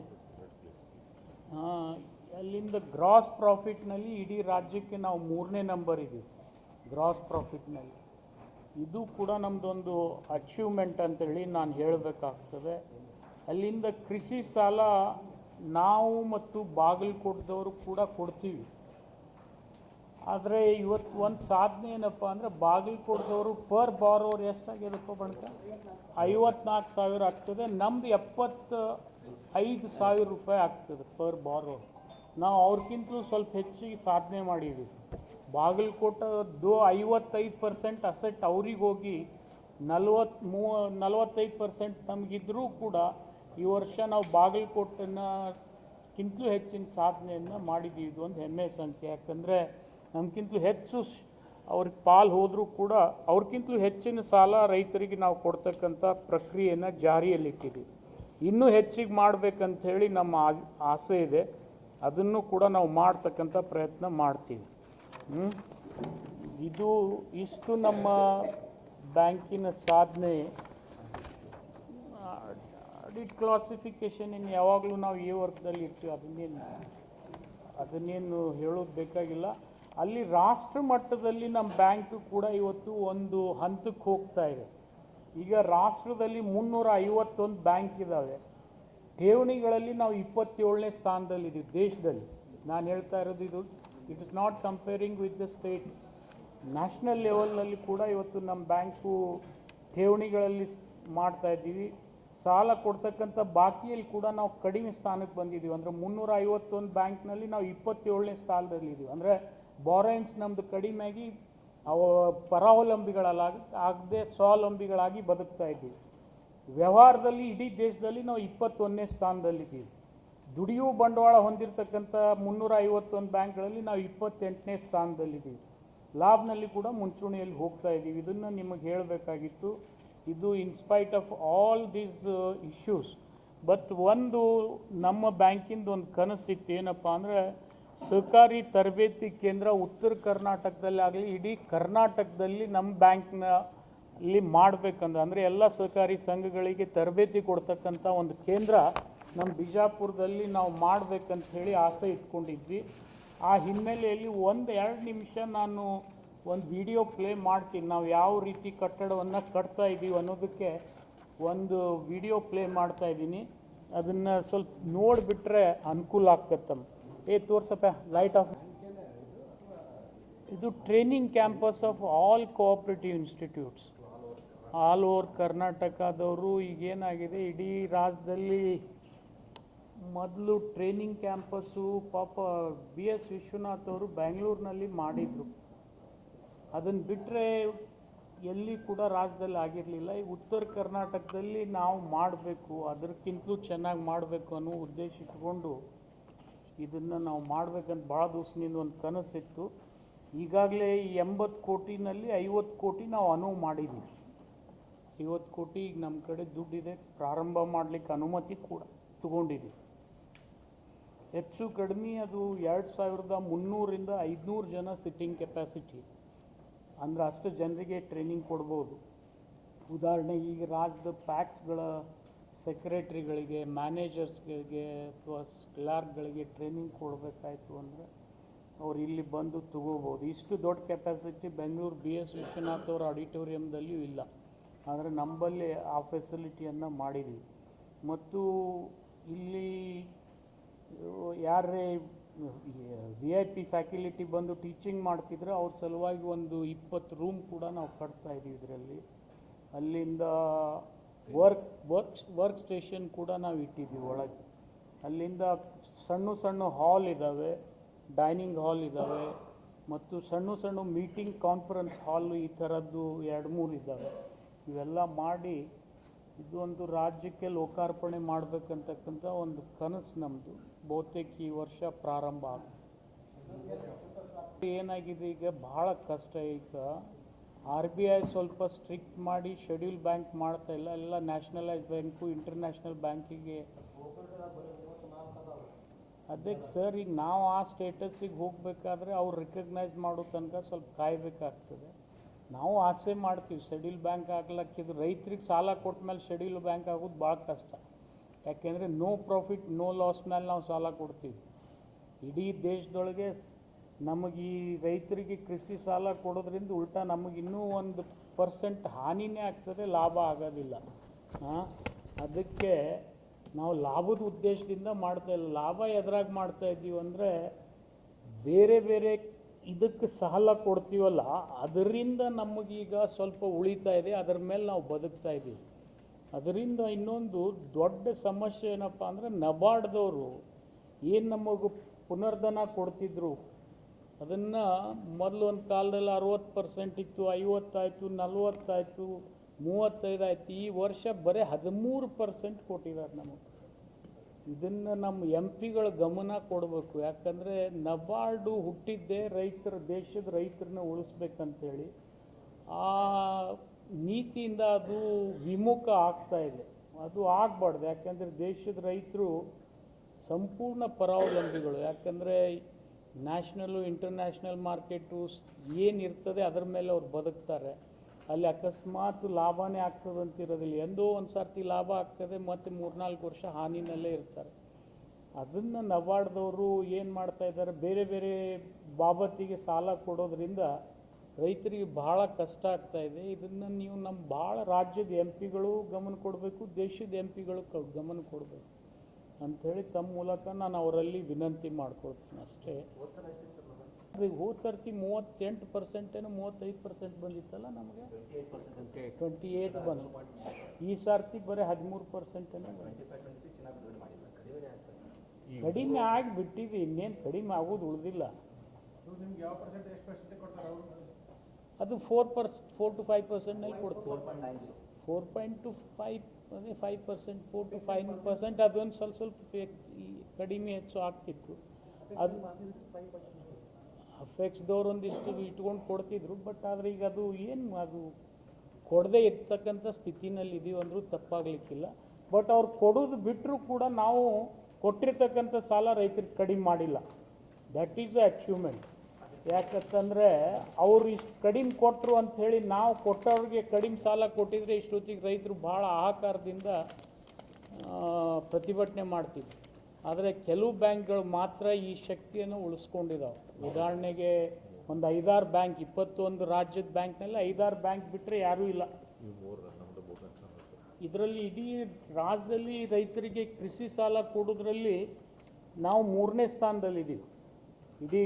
ಅಲ್ಲಿಂದ ಗ್ರಾಸ್ ಪ್ರಾಫಿಟ್ನಲ್ಲಿ ಇಡೀ ರಾಜ್ಯಕ್ಕೆ ನಾವು ಮೂರನೇ ನಂಬರ್ ಇದ್ದೀವಿ ಗ್ರಾಸ್ ಪ್ರಾಫಿಟ್ನಲ್ಲಿ ಇದು ಕೂಡ ನಮ್ಮದೊಂದು ಅಚೀವ್ಮೆಂಟ್ ಅಂತೇಳಿ ನಾನು ಹೇಳಬೇಕಾಗ್ತದೆ. ಅಲ್ಲಿಂದ ಕೃಷಿ ಸಾಲ ನಾವು ಮತ್ತು ಬಾಗಲಕೋಟದವರು ಕೂಡ ಕೊಡ್ತೀವಿ. ಆದರೆ ಇವತ್ತು ಒಂದು ಸಾಧನೆ ಏನಪ್ಪ ಅಂದರೆ ಬಾಗಲಕೋಟದವರು ಪರ್ ಬಾರೋರ್ ಎಷ್ಟಾಗಿದಪ್ಪ ಬಣಕ? ಐವತ್ನಾಲ್ಕು ಸಾವಿರ ಆಗ್ತದೆ, ನಮ್ದು ಎಪ್ಪತ್ತು ಐದು ಸಾವಿರ ರೂಪಾಯಿ ಆಗ್ತದೆ ಪರ್ ಬಾರೋರ್ ನಾವು ಅವ್ರಿಗಿಂತಲೂ ಸ್ವಲ್ಪ ಹೆಚ್ಚಿಗೆ ಸಾಧನೆ ಮಾಡಿದ್ದೀವಿ ಬಾಗಲಕೋಟದ್ದು ಐವತ್ತೈದು ಪರ್ಸೆಂಟ್ ಅಸೆಟ್ ಅವ್ರಿಗೆ ಹೋಗಿ ನಲ್ವತ್ತು ಮೂವ ನಲ್ವತ್ತೈದು ಪರ್ಸೆಂಟ್ ನಮಗಿದ್ರೂ ಕೂಡ ಈ ವರ್ಷ ನಾವು ಬಾಗಲಕೋಟೆನಕ್ಕಿಂತಲೂ ಹೆಚ್ಚಿನ ಸಾಧನೆಯನ್ನು ಮಾಡಿದ್ದೀವಿ ಇದು ಒಂದು ಹೆಮ್ಮೆ ಸಂಖ್ಯೆ. ಯಾಕಂದರೆ ನಮ್ಗಿಂತಲೂ ಹೆಚ್ಚು ಅವ್ರಿಗೆ ಪಾಲು ಹೋದರೂ ಕೂಡ ಅವ್ರಿಗಿಂತಲೂ ಹೆಚ್ಚಿನ ಸಾಲ ರೈತರಿಗೆ ನಾವು ಕೊಡ್ತಕ್ಕಂಥ ಪ್ರಕ್ರಿಯೆಯನ್ನು ಜಾರಿಯಲ್ಲಿಟ್ಟಿದ್ದೀವಿ ಇನ್ನೂ ಹೆಚ್ಚಿಗೆ ಮಾಡಬೇಕಂಥೇಳಿ ನಮ್ಮ ಆಸೆ ಇದೆ. ಅದನ್ನು ಕೂಡ ನಾವು ಮಾಡ್ತಕ್ಕಂಥ ಪ್ರಯತ್ನ ಮಾಡ್ತೀವಿ. ಇದು ಇಷ್ಟು ನಮ್ಮ ಬ್ಯಾಂಕಿನ ಸಾಧನೆ. ಆಡಿಟ್ ಕ್ಲಾಸಿಫಿಕೇಷನ್ ಇನ್ನು ಯಾವಾಗಲೂ ನಾವು ಈ ವರ್ಗದಲ್ಲಿ ಇರ್ತೀವಿ. ಅದನ್ನೇನು ಅದನ್ನೇನು ಹೇಳೋದು ಬೇಕಾಗಿಲ್ಲ. ಅಲ್ಲಿ ರಾಷ್ಟ್ರ ಮಟ್ಟದಲ್ಲಿ ನಮ್ಮ ಬ್ಯಾಂಕು ಕೂಡ ಇವತ್ತು ಒಂದು ಹಂತಕ್ಕೆ ಹೋಗ್ತಾ ಇದೆ. ಈಗ ರಾಷ್ಟ್ರದಲ್ಲಿ ಮುನ್ನೂರ ಐವತ್ತೊಂದು ಬ್ಯಾಂಕ್ ಇದ್ದಾವೆ ಠೇವಣಿಗಳಲ್ಲಿ ನಾವು ಇಪ್ಪತ್ತೇಳನೇ ಸ್ಥಾನದಲ್ಲಿದ್ದೀವಿ ದೇಶದಲ್ಲಿ. ನಾನು ಹೇಳ್ತಾ ಇರೋದು ಇದು it is not comparing with the state national ಲೆವೆಲ್ನಲ್ಲಿ ಕೂಡ ಇವತ್ತು ನಮ್ಮ ಬ್ಯಾಂಕು ಠೇವಣಿಗಳಲ್ಲಿ ಮಾಡ್ತಾ ಇದ್ದೀವಿ. ಸಾಲ ಕೊಡ್ತಕ್ಕಂಥ ಬಾಕಿಯಲ್ಲಿ ಕೂಡ ನಾವು ಕಡಿಮೆ ಸ್ಥಾನಕ್ಕೆ ಬಂದಿದ್ದೀವಿ. ಅಂದರೆ ಮುನ್ನೂರ ಐವತ್ತೊಂದು ಬ್ಯಾಂಕ್ನಲ್ಲಿ ನಾವು ಇಪ್ಪತ್ತೇಳನೇ ಸ್ಥಾನದಲ್ಲಿದ್ದೀವಿ. ಅಂದರೆ ಬಾರೋಯಿಂಗ್ಸ್ ನಮ್ಮದು ಕಡಿಮೆಯಾಗಿ, ಅವ ಪರಾವಲಂಬಿಗಳಲ್ಲ ಆಗದೆ ಸ್ವಾವಲಂಬಿಗಳಾಗಿ ಬದುಕ್ತಾ ಇದ್ದೀವಿ. ವ್ಯವಹಾರದಲ್ಲಿ ಇಡೀ ದೇಶದಲ್ಲಿ ನಾವು ಇಪ್ಪತ್ತೊಂದನೇ ಸ್ಥಾನದಲ್ಲಿದ್ದೀವಿ. ದುಡಿಯುವ ಬಂಡವಾಳ ಹೊಂದಿರತಕ್ಕಂಥ ಮುನ್ನೂರ ಐವತ್ತೊಂದು ಬ್ಯಾಂಕ್ಗಳಲ್ಲಿ ನಾವು ಇಪ್ಪತ್ತೆಂಟನೇ ಸ್ಥಾನದಲ್ಲಿದ್ದೀವಿ. ಲಾಭ್ನಲ್ಲಿ ಕೂಡ ಮುಂಚೂಣಿಯಲ್ಲಿ ಹೋಗ್ತಾ ಇದ್ದೀವಿ. ಇದನ್ನು ನಿಮಗೆ ಹೇಳಬೇಕಾಗಿತ್ತು. ಇದು in spite of all these issues but ಒಂದು ನಮ್ಮ ಬ್ಯಾಂಕಿಂದ ಒಂದು ಕನಸಿತ್ತು. ಏನಪ್ಪ ಅಂದರೆ ಸಹಕಾರಿ ತರಬೇತಿ ಕೇಂದ್ರ ಉತ್ತರ ಕರ್ನಾಟಕದಲ್ಲಿ ಆಗಲಿ, ಇಡೀ ಕರ್ನಾಟಕದಲ್ಲಿ ನಮ್ಮ ಬ್ಯಾಂಕ್ನ ಇಲ್ಲಿ ಮಾಡಬೇಕಂದ್ರೆ, ಅಂದರೆ ಎಲ್ಲ ಸಹಕಾರಿ ಸಂಘಗಳಿಗೆ ತರಬೇತಿ ಕೊಡ್ತಕ್ಕಂಥ ಒಂದು ಕೇಂದ್ರ ನಮ್ಮ ಬಿಜಾಪುರದಲ್ಲಿ ನಾವು ಮಾಡಬೇಕಂತ ಹೇಳಿ ಆಸೆ ಇಟ್ಕೊಂಡಿದ್ವಿ. ಆ ಹಿನ್ನೆಲೆಯಲ್ಲಿ ಒಂದು ಎರಡು ನಿಮಿಷ ನಾನು ಒಂದು ವಿಡಿಯೋ ಪ್ಲೇ ಮಾಡ್ತೀನಿ. ನಾವು ಯಾವ ರೀತಿ ಕಟ್ಟಡವನ್ನು ಕಟ್ತಾ ಇದ್ದೀವಿ ಅನ್ನೋದಕ್ಕೆ ಒಂದು ವಿಡಿಯೋ ಪ್ಲೇ ಮಾಡ್ತಾ ಇದ್ದೀನಿ ಅದನ್ನು ಸ್ವಲ್ಪ ನೋಡಿಬಿಟ್ರೆ ಅನುಕೂಲ ಆಗ್ತತ್ತಮ್ಮ ಏ, ತೋರ್ಸಪ್ಪ ಲೈಟ್ ಆಫ್ ಇದು training campus of all cooperative institutes all over ಕರ್ನಾಟಕದವರು ಈಗೇನಾಗಿದೆ? ಇಡೀ ರಾಜ್ಯದಲ್ಲಿ ಮೊದಲು ಟ್ರೈನಿಂಗ್ ಕ್ಯಾಂಪಸ್ಸು ಪಾಪ ಬಿ ಎಸ್ ವಿಶ್ವನಾಥ್ ಅವರು ಬ್ಯಾಂಗ್ಳೂರಿನಲ್ಲಿ ಮಾಡಿದರು. ಅದನ್ನು ಬಿಟ್ಟರೆ ಎಲ್ಲಿ ಕೂಡ ರಾಜ್ಯದಲ್ಲಿ ಆಗಿರಲಿಲ್ಲ. ಈ ಉತ್ತರ ಕರ್ನಾಟಕದಲ್ಲಿ ನಾವು ಮಾಡಬೇಕು, ಅದಕ್ಕಿಂತಲೂ ಚೆನ್ನಾಗಿ ಮಾಡಬೇಕು ಅನ್ನೋ ಉದ್ದೇಶ ಇಟ್ಕೊಂಡು ಇದನ್ನು ನಾವು ಮಾಡ್ಬೇಕಂತ ಭಾಳ ದಿವಸದಿಂದ ಒಂದು ಕನಸಿತ್ತು ಈಗಾಗಲೇ ಈ ಎಂಬತ್ತು ಕೋಟಿನಲ್ಲಿ ಐವತ್ತು ಕೋಟಿ ನಾವು ಅನುವು ಮಾಡಿದ್ದೀವಿ ಐವತ್ತು ಕೋಟಿ ಈಗ ನಮ್ಮ ಕಡೆ ದುಡ್ಡಿದೆ. ಪ್ರಾರಂಭ ಮಾಡಲಿಕ್ಕೆ ಅನುಮತಿ ಕೂಡ ತಗೊಂಡಿದ್ದೀವಿ ಹೆಚ್ಚು ಕಡಿಮೆ ಅದು ಎರಡು ಸಾವಿರದ ಮುನ್ನೂರಿಂದ ಐದುನೂರು ಜನ ಸಿಟ್ಟಿಂಗ್ ಕೆಪಾಸಿಟಿ ಅಂದರೆ ಅಷ್ಟು ಜನರಿಗೆ ಟ್ರೈನಿಂಗ್ ಕೊಡ್ಬೋದು. ಉದಾಹರಣೆಗೆ ಈಗ ರಾಜ್ಯದ ಪ್ಯಾಕ್ಸ್ಗಳ ಸೆಕ್ರೆಟ್ರಿಗಳಿಗೆ ಮ್ಯಾನೇಜರ್ಸ್ಗಳಿಗೆ ಅಥವಾ ಕ್ಲಾರ್ಕ್ಗಳಿಗೆ ಟ್ರೈನಿಂಗ್ ಕೊಡಬೇಕಾಯ್ತು ಅಂದರೆ ಅವ್ರು ಇಲ್ಲಿ ಬಂದು ತಗೋಬೋದು. ಇಷ್ಟು ದೊಡ್ಡ capacity Bengaluru B S Vishwanath ಅವರ ಆಡಿಟೋರಿಯಮ್ದಲ್ಲಿಯೂ ಇಲ್ಲ. ಆದರೆ ನಮ್ಮಲ್ಲಿ ಆ ಫೆಸಿಲಿಟಿಯನ್ನು ಮಾಡಿದ್ದೀವಿ ಮತ್ತು ಇಲ್ಲಿ ಯಾರೇ ವಿ ಐ ಪಿ ಫ್ಯಾಕಲ್ಟಿ ಬಂದು ಟೀಚಿಂಗ್ ಮಾಡ್ತಿದ್ರೆ ಅವ್ರ ಸಲುವಾಗಿ ಒಂದು ಇಪ್ಪತ್ತು ರೂಮ್ ಕೂಡ ನಾವು ಕಟ್ತಾ ಇದ್ದೀವಿ ಇದರಲ್ಲಿ. ಅಲ್ಲಿಂದ ವರ್ಕ್ ವರ್ಕ್ ವರ್ಕ್ ಸ್ಟೇಷನ್ ಕೂಡ ನಾವು ಇಟ್ಟಿದ್ದೀವಿ ಒಳಗೆ. ಅಲ್ಲಿಂದ ಸಣ್ಣ ಸಣ್ಣ ಹಾಲ್ ಇದ್ದಾವೆ ಡೈನಿಂಗ್ ಹಾಲ್ ಇದ್ದಾವೆ ಮತ್ತು ಸಣ್ಣ ಸಣ್ಣ ಮೀಟಿಂಗ್ ಕಾನ್ಫರೆನ್ಸ್ ಹಾಲ್ ಈ ಥರದ್ದು ಎರಡು ಮೂರು ಇದ್ದಾವೆ ಇವೆಲ್ಲ ಮಾಡಿ ಇದು ಒಂದು ರಾಜ್ಯಕ್ಕೆ ಲೋಕಾರ್ಪಣೆ ಮಾಡಬೇಕಂತಕ್ಕಂಥ ಒಂದು ಕನಸು ನಮ್ಮದು ಬಹುತೇಕ ಈ ವರ್ಷ ಪ್ರಾರಂಭ ಆಗುತ್ತೆ. ಏನಾಗಿದೆ ಈಗ ಭಾಳ ಕಷ್ಟ ಈಗ. ಆರ್ ಬಿ ಐ ಸ್ವಲ್ಪ ಸ್ಟ್ರಿಕ್ಟ್ ಮಾಡಿ ಶೆಡ್ಯೂಲ್ ಬ್ಯಾಂಕ್ ಮಾಡ್ತಾ ಇಲ್ಲ. ಎಲ್ಲ ನ್ಯಾಷನಲೈಸ್ ಬ್ಯಾಂಕು, ಇಂಟರ್ನ್ಯಾಷನಲ್ ಬ್ಯಾಂಕಿಗೆ. ಅದಕ್ಕೆ ಸರ್, ಈಗ ನಾವು ಆ ಸ್ಟೇಟಸ್ಸಿಗೆ ಹೋಗಬೇಕಾದ್ರೆ ಅವ್ರು ರಿಕಗ್ನೈಸ್ ಮಾಡೋ ತನಕ ಸ್ವಲ್ಪ ಕಾಯಬೇಕಾಗ್ತದೆ. ನಾವು ಆಸೆ ಮಾಡ್ತೀವಿ, ಶೆಡ್ಯೂಲ್ ಬ್ಯಾಂಕ್ ಆಗ್ಲಕ್ಕಿದ್ರೆ ರೈತರಿಗೆ ಸಾಲ ಕೊಟ್ಟ ಮೇಲೆ ಶೆಡ್ಯೂಲ್ ಬ್ಯಾಂಕ್ ಆಗೋದು ಭಾಳ ಕಷ್ಟ. ಯಾಕೆಂದರೆ ನೋ ಪ್ರಾಫಿಟ್, ನೋ ಲಾಸ್ ಮೇಲೆ ನಾವು ಸಾಲ ಕೊಡ್ತೀವಿ. ಇಡೀ ದೇಶದೊಳಗೆ ನಮಗೆ ಈ ರೈತರಿಗೆ ಕೃಷಿ ಸಾಲ ಕೊಡೋದ್ರಿಂದ ಉಲ್ಟಾ ನಮಗೆ ಇನ್ನೂ ಒಂದು ಪರ್ಸೆಂಟ್ ಹಾನಿನೇ ಆಗ್ತದೆ, ಲಾಭ ಆಗೋದಿಲ್ಲ. ಅದಕ್ಕೆ ನಾವು ಲಾಭದ ಉದ್ದೇಶದಿಂದ ಮಾಡ್ತಾ ಇಲ್ಲ. ಲಾಭ ಎದ್ರಾಗ ಮಾಡ್ತಾ ಇದ್ದೀವಿ ಅಂದರೆ ಬೇರೆ ಬೇರೆ ಇದಕ್ಕೆ ಸಾಲ ಕೊಡ್ತೀವಲ್ಲ, ಅದರಿಂದ ನಮಗೀಗ ಸ್ವಲ್ಪ ಉಳಿತಾ ಇದೆ, ಅದರ ಮೇಲೆ ನಾವು ಬದುಕ್ತಾ ಇದ್ದೀವಿ. ಅದರಿಂದ ಇನ್ನೊಂದು ದೊಡ್ಡ ಸಮಸ್ಯೆ ಏನಪ್ಪ ಅಂದರೆ ನಬಾರ್ಡ್ದವರು ಏನು ನಮಗೆ ಪುನರ್ಧನ ಕೊಡ್ತಿದ್ರು ಅದನ್ನು ಮೊದಲು ಒಂದು ಕಾಲದಲ್ಲಿ ಅರುವತ್ತು ಪರ್ಸೆಂಟ್ ಇತ್ತು, ಐವತ್ತಾಯಿತು, ನಲ್ವತ್ತಾಯಿತು ಮೂವತ್ತೈದು ಆಯ್ತು ಈ ವರ್ಷ ಬರೀ ಹದಿಮೂರು ಪರ್ಸೆಂಟ್ ಕೊಟ್ಟಿದ್ದಾರೆ ನಮಗೆ. ಇದನ್ನು ನಮ್ಮ ಎಂ ಪಿಗಳ ಗಮನ ಕೊಡಬೇಕು. ಯಾಕಂದರೆ ನಬಾರ್ಡು ಹುಟ್ಟಿದ್ದೇ ರೈತರ, ದೇಶದ ರೈತರನ್ನ ಉಳಿಸ್ಬೇಕಂತೇಳಿ ಆ ನೀತಿಯಿಂದ ಅದು ವಿಮುಖ ಆಗ್ತಾ ಇದೆ. ಅದು ಆಗಬಾರ್ದು. ಯಾಕಂದರೆ ದೇಶದ ರೈತರು ಸಂಪೂರ್ಣ ಪರಾವಲಂಬಿಗಳು. ಯಾಕಂದರೆ ನ್ಯಾಷನಲ್ಲು ಇಂಟರ್ನ್ಯಾಷನಲ್ ಮಾರ್ಕೆಟು ಏನಿರ್ತದೆ ಅದರ ಮೇಲೆ ಅವ್ರು ಬದುಕ್ತಾರೆ. ಅಲ್ಲಿ ಅಕಸ್ಮಾತ್ ಲಾಭನೇ ಆಗ್ತದೆ ಅಂತಿರೋದಿಲ್ಲ. ಎಂದೋ ಒಂದು ಸರ್ತಿ ಲಾಭ ಆಗ್ತದೆ, ಮತ್ತು ಮೂರ್ನಾಲ್ಕು ವರ್ಷ ಹಾನಿನಲ್ಲೇ ಇರ್ತಾರೆ. ಅದನ್ನು ನಬಾರ್ಡ್ದವರು ಏನು ಮಾಡ್ತಾ ಇದ್ದಾರೆ, ಬೇರೆ ಬೇರೆ ಬಾಬತ್ತಿಗೆ ಸಾಲ ಕೊಡೋದ್ರಿಂದ ರೈತರಿಗೆ ಭಾಳ ಕಷ್ಟ ಆಗ್ತಾ ಇದೆ. ಇದನ್ನು ನೀವು ನಮ್ಮ ಭಾಳ ರಾಜ್ಯದ ಎಂ ಪಿಗಳು ಗಮನ ಕೊಡಬೇಕು, ದೇಶದ ಎಂ ಪಿಗಳು ಗಮನ ಕೊಡಬೇಕು. ಅಂಥೇಳಿ ತಮ್ಮ ಮೂಲಕ ನಾನು ಅವರಲ್ಲಿ ವಿನಂತಿ ಮಾಡ್ಕೊಳ್ತೀನಿ ಅಷ್ಟೇ. ಹೋದ ಸರ್ತಿ ಮೂವತ್ತೆಂಟು ಪರ್ಸೆಂಟೇನು ಮೂವತ್ತೈದು ಪರ್ಸೆಂಟ್ ಬಂದಿತ್ತಲ್ಲ ನಮಗೆ? ಟ್ವೆಂಟಿ ಏಯ್ಟ್ ಬಂದು ಈ ಸರ್ತಿ ಬರೀ ಹದಿಮೂರು ಪರ್ಸೆಂಟೇನೋ ಕಡಿಮೆ ಆಗಿಬಿಟ್ಟಿದೆ, ಇನ್ನೇನು ಕಡಿಮೆ ಆಗೋದು ಉಳಿದಿಲ್ಲ. ಅದು four per four to five ಪರ್ಸೆಂಟ್ನಲ್ಲಿ ಕೊಡ್ತೀವಿ. ಫೋರ್ ಪಾಯಿಂಟ್ ಟು ಫೈವ್ ಅದೇ five percent four to five percent ಅದೊಂದು ಸ್ವಲ್ಪ ಸ್ವಲ್ಪ ಕಡಿಮೆ ಹೆಚ್ಚು ಆಗ್ತಿತ್ತು. ಅದು ಫೆಕ್ಸ್ದವ್ರು ಒಂದಿಷ್ಟು ಇಟ್ಕೊಂಡು ಕೊಡ್ತಿದ್ರು ಬಟ್ ಆದರೆ ಈಗ ಅದು ಏನು ಅದು ಕೊಡದೇ ಇರ್ತಕ್ಕಂಥ ಸ್ಥಿತಿನಲ್ಲಿ ಇದೀವಿ ಅಂದರೂ ತಪ್ಪಾಗಲಿಕ್ಕಿಲ್ಲ. ಬಟ್ ಅವ್ರು ಕೊಡೋದು ಬಿಟ್ಟರೂ ಕೂಡ ನಾವು ಕೊಟ್ಟಿರ್ತಕ್ಕಂಥ ಸಾಲ ರೈತರಿಗೆ ಕಡಿಮೆ ಮಾಡಿಲ್ಲ. ದಟ್ ಈಸ್ ಅ ಅಚೀವ್ಮೆಂಟ್ ಯಾಕಂತಂದರೆ ಅವ್ರು ಇಷ್ಟು ಕಡಿಮೆ ಕೊಟ್ಟರು ಅಂತ ಹೇಳಿ ನಾವು ಕೊಟ್ಟವ್ರಿಗೆ ಕಡಿಮೆ ಸಾಲ ಕೊಟ್ಟಿದ್ರೆ ಇಷ್ಟೊತ್ತಿಗೆ ರೈತರು ಭಾಳ ಆಹಾಕಾರದಿಂದ ಪ್ರತಿಭಟನೆ ಮಾಡ್ತಿದ್ರು. ಆದರೆ ಕೆಲವು ಬ್ಯಾಂಕ್ಗಳು ಮಾತ್ರ ಈ ಶಕ್ತಿಯನ್ನು ಉಳಿಸ್ಕೊಂಡಿದ್ದಾವೆ ಉದಾಹರಣೆಗೆ ಒಂದು ಐದಾರು ಬ್ಯಾಂಕ್, ಇಪ್ಪತ್ತೊಂದು ರಾಜ್ಯದ ಬ್ಯಾಂಕ್ನಲ್ಲಿ ಐದಾರು ಬ್ಯಾಂಕ್ ಬಿಟ್ಟರೆ ಯಾರೂ ಇಲ್ಲ. ಇದರಲ್ಲಿ ಇಡೀ ರಾಜ್ಯದಲ್ಲಿ ರೈತರಿಗೆ ಕೃಷಿ ಸಾಲ ಕೊಡೋದ್ರಲ್ಲಿ ನಾವು ಮೂರನೇ ಸ್ಥಾನದಲ್ಲಿದ್ದೀವಿ. ಇಡೀ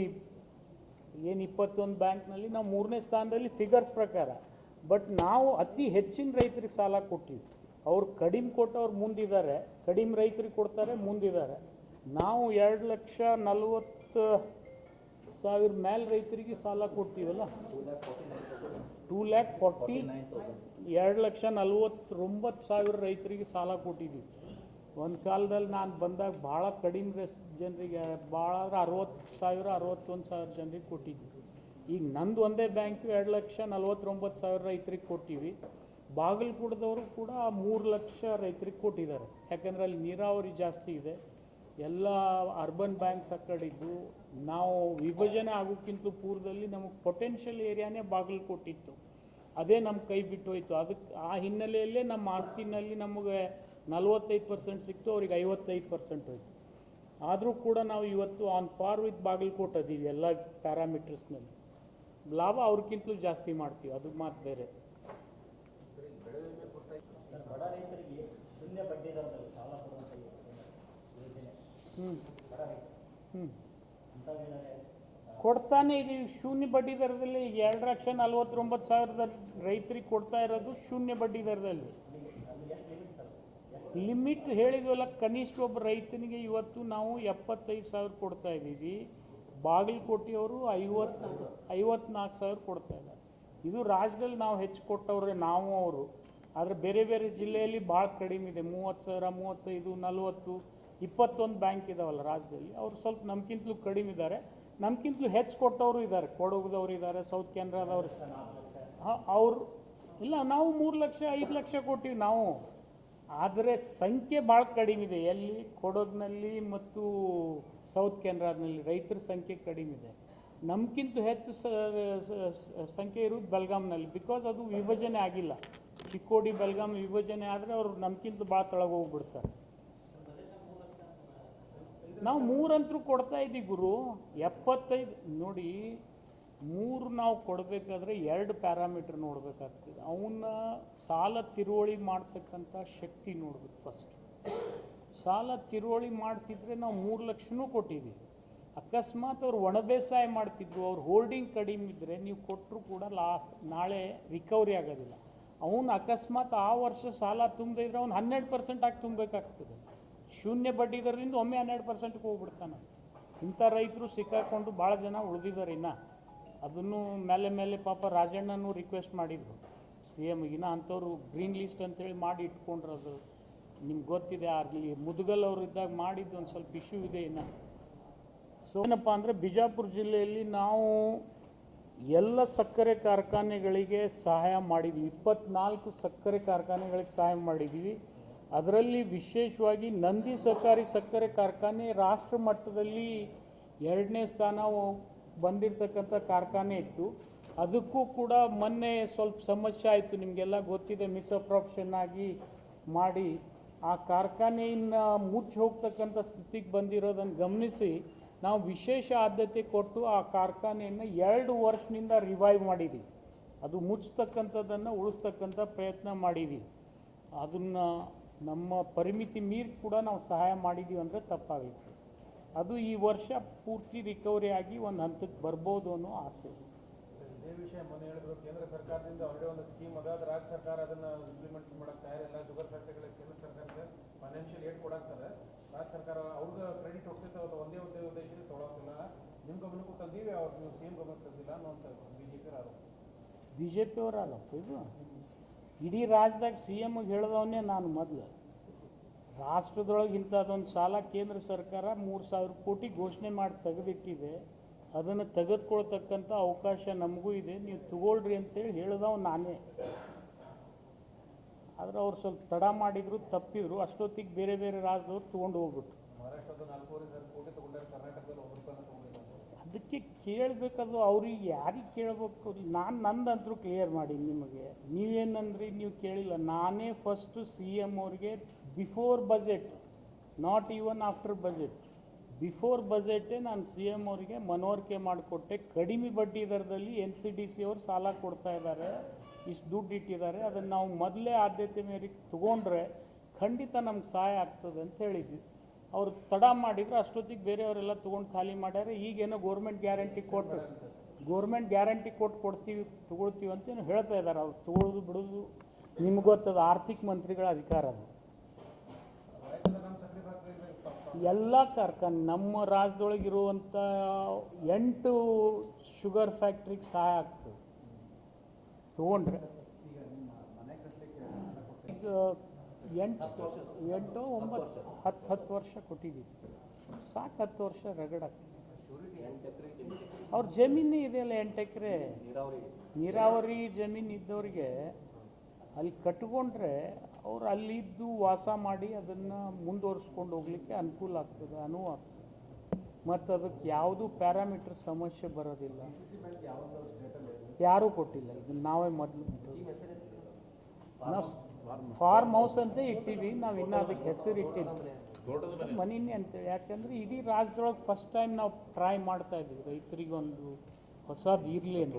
ಏನು ಇಪ್ಪತ್ತೊಂದು ಬ್ಯಾಂಕ್ನಲ್ಲಿ ನಾವು ಮೂರನೇ ಸ್ಥಾನದಲ್ಲಿ ಫಿಗರ್ಸ್ ಪ್ರಕಾರ. ಬಟ್ ನಾವು ಅತಿ ಹೆಚ್ಚಿನ ರೈತರಿಗೆ ಸಾಲ ಕೊಟ್ಟಿವಿ. ಅವ್ರು ಕಡಿಮೆ ಕೊಟ್ಟವ್ರು ಮುಂದಿದ್ದಾರೆ. ಕಡಿಮೆ ರೈತರಿಗೆ ಕೊಡ್ತಾರೆ, ಮುಂದಿದ್ದಾರೆ. ನಾವು ಎರಡು ಲಕ್ಷ ನಲ್ವತ್ತು ಸಾವಿರ ಮೇಲೆ ರೈತರಿಗೆ ಸಾಲ ಕೊಡ್ತೀವಲ್ಲ ಟೂ ಲ್ಯಾಕ್ ಫಾರ್ಟಿ ಎರಡು ಲಕ್ಷ ನಲ್ವತ್ತೊಂಬತ್ತು ಸಾವಿರ ರೈತರಿಗೆ ಸಾಲ ಕೊಟ್ಟಿದ್ದೀವಿ ಒಂದು ಕಾಲದಲ್ಲಿ ನಾನು ಬಂದಾಗ ಭಾಳ ಕಡಿಮೆ ಜನರಿಗೆ ಭಾಳ ಅಂದ್ರೆ ಅರವತ್ತು ಸಾವಿರ, ಅರವತ್ತೊಂದು ಸಾವಿರ ಜನರಿಗೆ ಕೊಟ್ಟಿದ್ವಿ. ಈಗ ನಂದು ಒಂದೇ ಬ್ಯಾಂಕು ಎರಡು ಲಕ್ಷ ನಲ್ವತ್ತೊಂಬತ್ತು ಸಾವಿರ ರೈತರಿಗೆ ಕೊಟ್ಟಿವಿ. ಬಾಗಲಕೋಟದವರು ಕೂಡ ಮೂರು ಲಕ್ಷ ರೈತರಿಗೆ ಕೊಟ್ಟಿದ್ದಾರೆ. ಯಾಕಂದರೆ ಅಲ್ಲಿ ನೀರಾವರಿ ಜಾಸ್ತಿ ಇದೆ. ಎಲ್ಲ ಅರ್ಬನ್ ಬ್ಯಾಂಕ್ಸ್ ಆ ನಾವು ವಿಭಜನೆ ಆಗೋಕ್ಕಿಂತ ಪೂರ್ವದಲ್ಲಿ ನಮಗೆ ಪೊಟೆನ್ಷಿಯಲ್ ಏರಿಯಾನೇ ಬಾಗಲಕೋಟಿತ್ತು ಅದೇ ನಮ್ಮ ಕೈ ಬಿಟ್ಟು ಹೋಯಿತು ಅದಕ್ಕೆ ಆ ಹಿನ್ನೆಲೆಯಲ್ಲೇ ನಮ್ಮ ಆಸ್ತಿನಲ್ಲಿ ನಮಗೆ ನಲ್ವತ್ತೈದು ಪರ್ಸೆಂಟ್ ಸಿಕ್ತು, ಅವ್ರಿಗೆ ಐವತ್ತೈದು ಪರ್ಸೆಂಟ್ ಹೋಯ್ತು. ಆದರೂ ಕೂಡ ನಾವು ಇವತ್ತು ಆನ್ ಪಾರ್ ವಿತ್ ಬಾಗಲಕೋಟ್ ಅದೀವಿ, ಎಲ್ಲ ಪ್ಯಾರಾಮೀಟರ್ಸ್ನಲ್ಲಿ ಲಾಭ ಅವ್ರಿಗಿಂತಲೂ ಜಾಸ್ತಿ ಮಾಡ್ತೀವಿ, ಅದು ಮಾತು ಬೇರೆ. ಕೊಡ್ತಾನೆ ಇದೀವಿ, ಶೂನ್ಯ ಬಡ್ಡಿ ದರದಲ್ಲಿ ಎರಡು ಲಕ್ಷ ನಲ್ವತ್ತೊಂಬತ್ತು ಸಾವಿರದ ರೈತರಿಗೆ ಕೊಡ್ತಾ ಇರೋದು ಶೂನ್ಯ ಬಡ್ಡಿ ದರದಲ್ಲಿ. ಲಿಮಿಟ್ ಹೇಳಿದ್ವಲ್ಲ, ಕನಿಷ್ಠ ಒಬ್ಬ ರೈತನಿಗೆ ಇವತ್ತು ನಾವು ಎಪ್ಪತ್ತೈದು ಸಾವಿರ ಕೊಡ್ತಾ ಇದ್ದೀವಿ. ಬಾಗಲಕೋಟೆಯವರು ಐವತ್ತು, ಐವತ್ನಾಲ್ಕು ಸಾವಿರ ಕೊಡ್ತಾ ಇದ್ದಾರೆ. ಇದು ರಾಜ್ಯದಲ್ಲಿ ನಾವು ಹೆಚ್ಚು ಕೊಟ್ಟವ್ರೆ ನಾವು ಅವರು. ಆದರೆ ಬೇರೆ ಬೇರೆ ಜಿಲ್ಲೆಯಲ್ಲಿ ಭಾಳ ಕಡಿಮೆ ಇದೆ. ಮೂವತ್ತು ಸಾವಿರ, ಮೂವತ್ತೈದು, ನಲ್ವತ್ತು, ಇಪ್ಪತ್ತೊಂದು ಬ್ಯಾಂಕ್ ಇದಾವಲ್ಲ ರಾಜ್ಯದಲ್ಲಿ. ಅವರು ಸ್ವಲ್ಪ ನಮ್ಗಿಂತಲೂ ಕಡಿಮೆ ಇದ್ದಾರೆ. ನಮ್ಗಿಂತಲೂ ಹೆಚ್ಚು ಕೊಟ್ಟವರು ಇದ್ದಾರೆ. ಕೊಡಗುದವ್ರು ಇದ್ದಾರೆ, ಸೌತ್ ಕೆನರಾದವ್ರು ಅವರು, ಇಲ್ಲ, ನಾವು ಮೂರು ಲಕ್ಷ, ಐದು ಲಕ್ಷ ಕೊಟ್ಟಿವಿ ನಾವು. ಆದರೆ ಸಂಖ್ಯೆ ಭಾಳ ಕಡಿಮೆ ಇದೆ. ಎಲ್ಲಿ ಕೊಡಗಿನಲ್ಲಿ ಮತ್ತು ಸೌತ್ ಕೆನರಾದಲ್ಲಿ ರೈತರ ಸಂಖ್ಯೆ ಕಡಿಮೆ ಇದೆ. ನಮ್ಗಿಂತ ಹೆಚ್ಚು ಸಂಖ್ಯೆ ಇರುವುದು ಬೆಲ್ಗಾಮ್ನಲ್ಲಿ ಬಿಕಾಸ್ ಅದು ವಿಭಜನೆ ಆಗಿಲ್ಲ. ಚಿಕ್ಕೋಡಿ ಬೆಲ್ಗಾಮ್ ವಿಭಜನೆ ಆದರೆ ಅವರು ನಮ್ಗಿಂತ ಭಾಳ ತಳಗೆ ಹೋಗ್ಬಿಡ್ತಾರೆ. ನಾವು ಮೂರಂತರೂ ಕೊಡ್ತಾ ಇದ್ದೀವಿ ಗುರು. ಎಪ್ಪತ್ತೈದು, ನೋಡಿ ಮೂರು ನಾವು ಕೊಡಬೇಕಾದ್ರೆ ಎರಡು ಪ್ಯಾರಾಮೀಟ್ರ್ ನೋಡಬೇಕಾಗ್ತದೆ. ಅವನ್ನ ಸಾಲ ತಿರುವಳಿ ಮಾಡ್ತಕ್ಕಂಥ ಶಕ್ತಿ ನೋಡ್ಬೇಕು ಫಸ್ಟ್ ಸಾಲ ತಿರುವಳಿ ಮಾಡ್ತಿದ್ರೆ ನಾವು ಮೂರು ಲಕ್ಷನೂ ಕೊಟ್ಟಿದ್ದೀವಿ. ಅಕಸ್ಮಾತ್ ಅವ್ರು ಒಣ ಬೇಸಾಯ ಮಾಡ್ತಿದ್ರು, ಅವ್ರು ಹೋಲ್ಡಿಂಗ್ ಕಡಿಮೆ ಇದ್ದರೆ ನೀವು ಕೊಟ್ಟರು ಕೂಡ ಲಾಸ್ ನಾಳೆ ರಿಕವರಿ ಆಗೋದಿಲ್ಲ. ಅವನು ಅಕಸ್ಮಾತ್ ಆ ವರ್ಷ ಸಾಲ ತುಂಬಿದ್ರೆ ಅವ್ನು ಹನ್ನೆರಡು ಪರ್ಸೆಂಟ್ ಆಗಿ ತುಂಬಬೇಕಾಗ್ತದೆ. ಶೂನ್ಯ ಬಡ್ಡಿ ದರದಿಂದ ಒಮ್ಮೆ ಹನ್ನೆರಡು ಪರ್ಸೆಂಟ್ಗೆ ಹೋಗ್ಬಿಡ್ತಾನೆ. ಇಂಥ ರೈತರು ಸಿಕ್ಕಾಕೊಂಡು ಭಾಳ ಜನ ಉಳಿದಿದ್ದಾರೆ ಇನ್ನು. ಅದನ್ನು ಮೇಲೆ ಮೇಲೆ ಪಾಪ ರಾಜಣ್ಣನೂ ರಿಕ್ವೆಸ್ಟ್ ಮಾಡಿದರು. ಸಿ ಎಮ್ಗಿನ ಅಂಥವ್ರು ಗ್ರೀನ್ ಲಿಸ್ಟ್ ಅಂತೇಳಿ ಮಾಡಿ ಇಟ್ಕೊಂಡ್ರು ಅದು ನಿಮ್ಗೆ ಗೊತ್ತಿದೆ ಆಗಲಿ ಮುದುಗಲ್ ಅವರು ಇದ್ದಾಗ ಮಾಡಿದ್ದು ಒಂದು ಸ್ವಲ್ಪ ಇಶ್ಯೂ ಇದೆ ಇನ್ನು. ಸೊ ಏನಪ್ಪ ಅಂದರೆ ಬಿಜಾಪುರ ಜಿಲ್ಲೆಯಲ್ಲಿ ನಾವು ಎಲ್ಲ ಸಕ್ಕರೆ ಕಾರ್ಖಾನೆಗಳಿಗೆ ಸಹಾಯ ಮಾಡಿದ್ವಿ. ಇಪ್ಪತ್ನಾಲ್ಕು ಸಕ್ಕರೆ ಕಾರ್ಖಾನೆಗಳಿಗೆ ಸಹಾಯ ಮಾಡಿದ್ದೀವಿ ಅದರಲ್ಲಿ ವಿಶೇಷವಾಗಿ ನಂದಿ ಸಹಕಾರಿ ಸಕ್ಕರೆ ಕಾರ್ಖಾನೆ ರಾಷ್ಟ್ರ ಮಟ್ಟದಲ್ಲಿ ಎರಡನೇ ಸ್ಥಾನ ಬಂದಿರತಕ್ಕಂಥ ಕಾರ್ಖಾನೆ ಇತ್ತು. ಅದಕ್ಕೂ ಕೂಡ ಮೊನ್ನೆ ಸ್ವಲ್ಪ ಸಮಸ್ಯೆ ಆಯಿತು. ನಿಮಗೆಲ್ಲ ಗೊತ್ತಿದೆ ಮಿಸ್ಅಪ್ರಾಪ್ಷನ್ ಆಗಿ ಮಾಡಿ. ಆ ಕಾರ್ಖಾನೆಯನ್ನು ಮುಚ್ಚಿ ಹೋಗ್ತಕ್ಕಂಥ ಸ್ಥಿತಿಗೆ ಬಂದಿರೋದನ್ನು ಗಮನಿಸಿ ನಾವು ವಿಶೇಷ ಆದ್ಯತೆ ಕೊಟ್ಟು ಆ ಕಾರ್ಖಾನೆಯನ್ನು ಎರಡು ವರ್ಷದಿಂದ ರಿವೈವ್ ಮಾಡಿದ್ದೀವಿ ಅದು ಮುಚ್ಚತಕ್ಕಂಥದ್ದನ್ನು ಉಳಿಸ್ತಕ್ಕಂಥ ಪ್ರಯತ್ನ ಮಾಡಿದ್ದೀವಿ ಅದನ್ನು ನಮ್ಮ ಪರಿಮಿತಿ ಮೀರಿ ಕೂಡ ನಾವು ಸಹಾಯ ಮಾಡಿದ್ದೀವಿ ಅಂದರೆ ತಪ್ಪಾಗುತ್ತೆ ಅದು ಈ ವರ್ಷ ಪೂರ್ತಿ ರಿಕವರಿ ಆಗಿ ಒಂದು ಹಂತಕ್ಕೆ ಬರ್ಬೋದು ಅನ್ನೋ ಆಸೆ. ಇದೆ. ವಿಷಯ ಮೊನ್ನೆ ಹೇಳಿದ್ರು ಕೇಂದ್ರ ಸರ್ಕಾರದಿಂದ ಆಲ್ರೆಡಿ ಒಂದು ಸ್ಕೀಮ್ ಅದ ಅದು ರಾಜ್ಯ ಸರ್ಕಾರ ಅದನ್ನ ಇಂಪ್ಲಿಮೆಂಟ್ ಮಾಡಕ್ ತಯಾರಿಲ್ಲ. ಶುಗರ್ ಫ್ಯಾಕ್ಟರಿಗಳಿಗೆ ಕೇಂದ್ರ ಸರ್ಕಾರಕ್ಕೆ ಫೈನಾನ್ಷಿಯಲ್ ಏಡ್ ಕೊಡಾಕ್ತದೆ ರಾಜ್ಯ ಸರ್ಕಾರ ಅವ್ರಿಗೆ ಕ್ರೆಡಿಟ್ ಹೋಗ್ತೈತೆ ಅದು ಒಂದೇ ಒಂದೇ ಉದ್ದೇಶದಿಂದ ತೊಗೊಳಕ್ಕಿಲ್ಲ. ನಿಮ್ಮ ಗಮನಕ್ಕೂ ತಂದೀವಿ ಅವ್ರು ನೀವು ಸಿ ಎಂ ಗಮನಕ್ಕೆ ತಂದಿಲ್ಲ ಅನ್ನೋಂಥ ಬಿಜೆಪಿ ಆರೋಪ ಬಿ ಜೆ ಪಿಯವರಲ್ಲಪ್ಪ ಇದು? ಇಡೀ ರಾಜ್ಯದಾಗ ಸಿ ಎಮ್ಗೆ ಹೇಳಿದವನ್ನೇ ನಾನು ಮೊದಲು. ರಾಷ್ಟ್ರದೊಳಗೆ ಇಂಥದ್ದೊಂದು ಸಾಲ ಕೇಂದ್ರ ಸರ್ಕಾರ ಮೂರು ಸಾವಿರ ಕೋಟಿ ಘೋಷಣೆ ಮಾಡಿ ತೆಗೆದಿಟ್ಟಿದೆ. ಅದನ್ನು ತೆಗೆದುಕೊಳ್ತಕ್ಕಂಥ ಅವಕಾಶ ನಮಗೂ ಇದೆ. ನೀವು ತಗೊಳ್ರಿ ಅಂತೇಳಿ ಹೇಳಿದವ ನಾನೇ. ಆದರೆ ಅವ್ರು ಸ್ವಲ್ಪ ತಡ ಮಾಡಿದ್ರು ತಪ್ಪಿದ್ರು. ಅಷ್ಟೊತ್ತಿಗೆ ಬೇರೆ ಬೇರೆ ರಾಜ್ಯದವ್ರು ತೊಗೊಂಡು ಹೋಗ್ಬಿಟ್ರು. ಅದಕ್ಕೆ ಕೇಳಬೇಕದು ಅವ್ರಿಗೆ ಯಾರಿಗೆ ಕೇಳಬೇಕು? ನಾನು ನಂದಂತರೂ ಕ್ಲಿಯರ್ ಮಾಡಿ ನಿಮಗೆ. ನೀವೇನಂದ್ರಿ? ನೀವು ಕೇಳಿಲ್ಲ. ನಾನೇ ಫಸ್ಟು ಸಿ ಎಂ ಅವ್ರಿಗೆ before budget not even after budget before ಬಜೆಟೇ ನಾನು ಸಿ ಎಂ ಅವರಿಗೆ ಮನವರಿಕೆ ಮಾಡಿಕೊಟ್ಟೆ. ಕಡಿಮೆ ಬಡ್ಡಿ ದರದಲ್ಲಿ ಎನ್ ಸಿ ಡಿ ಸಿ ಅವರು ಸಾಲ ಕೊಡ್ತಾ ಇದ್ದಾರೆ ಇಷ್ಟು ದುಡ್ಡು ಇಟ್ಟಿದ್ದಾರೆ. ಅದನ್ನು ನಾವು ಮೊದಲೇ ಆದ್ಯತೆ ಮೇರೆಗೆ ತೊಗೊಂಡ್ರೆ ಖಂಡಿತ ನಮ್ಗೆ ಸಹಾಯ ಆಗ್ತದೆ ಅಂತ ಹೇಳಿದ್ವಿ. ಅವರು ತಡ ಮಾಡಿದ್ರು. ಅಷ್ಟೊತ್ತಿಗೆ ಬೇರೆಯವರೆಲ್ಲ ತೊಗೊಂಡು ಖಾಲಿ ಮಾಡ್ಯಾರೆ. ಈಗೇನೋ ಗೋರ್ಮೆಂಟ್ ಗ್ಯಾರಂಟಿ ಕೊಟ್ಟು ಗೋರ್ಮೆಂಟ್ ಗ್ಯಾರಂಟಿ ಕೊಟ್ಟು ಕೊಡ್ತೀವಿ, ತೊಗೊಳ್ತೀವಿ ಅಂತೇನು ಹೇಳ್ತಾ ಇದ್ದಾರೆ ಅವ್ರು ತೊಗೊಳೋದು, ಬಿಡೋದು ನಿಮ್ಗೆ ಗೊತ್ತದ ಆರ್ಥಿಕ ಮಂತ್ರಿಗಳ ಅಧಿಕಾರ ಅದು ರಾಜ್ಯದ ನಮ್ಮ ಸಕ್ಕರೆ ಫ್ಯಾಕ್ಟರಿ ಎಲ್ಲ ಕಾರ್ಖಾನೆ ನಮ್ಮ ರಾಜ್ಯದೊಳಗಿರುವಂಥ ಎಂಟು ಶುಗರ್ ಫ್ಯಾಕ್ಟ್ರಿಗೆ ಸಹಾಯ ಆಗ್ತದೆ. ತೊಗೊಂಡ್ರೆ. ಈಗ ಎಂಟು ಎಂಟು ಒಂಬತ್ತು ಹತ್ತು ಹತ್ತು ವರ್ಷ ಕೊಟ್ಟಿದ್ದೀವಿ. ಸಾಕು ಹತ್ತು ವರ್ಷ ರಗಡಾಗ್ತದೆ ಅವ್ರ ಜಮೀನೇ ಇದೆಯಲ್ಲ ಎಂಟು ಎಕರೆ. ನೀರಾವರಿ ಜಮೀನು ಇದ್ದವ್ರಿಗೆ ಅಲ್ಲಿ ಕಟ್ಕೊಂಡ್ರೆ ಅವ್ರು ಅಲ್ಲಿದ್ದು ವಾಸ ಮಾಡಿ ಅದನ್ನು ಮುಂದುವರಿಸ್ಕೊಂಡು ಹೋಗ್ಲಿಕ್ಕೆ ಅನುಕೂಲ ಆಗ್ತದೆ, ಅನುವು ಆಗ್ತದೆ. ಮತ್ತು ಅದಕ್ಕೆ ಯಾವುದೂ ಪ್ಯಾರಾಮೀಟರ್ ಸಮಸ್ಯೆ ಬರೋದಿಲ್ಲ. ಯಾರೂ ಕೊಟ್ಟಿಲ್ಲ, ಇದನ್ನು ನಾವೇ ಮೊದಲು ಫಾರ್ಮ್ ಹೌಸ್ ಅಂತ ಇಟ್ಟಿವಿ, ನಾವು ಇನ್ನೂ ಅದಕ್ಕೆ ಹೆಸರು ಇಟ್ಟಿದ್ವಿ ಮನಿನೇ ಅಂತೇಳಿ ಯಾಕಂದ್ರೆ ಇಡೀ ರಾಜ್ಯದೊಳಗೆ ಫಸ್ಟ್ ಟೈಮ್ ನಾವು ಟ್ರೈ ಮಾಡ್ತಾ ಇದ್ವಿ, ರೈತರಿಗೊಂದು ಹೊಸದು ಇರಲಿ ಅಂತ.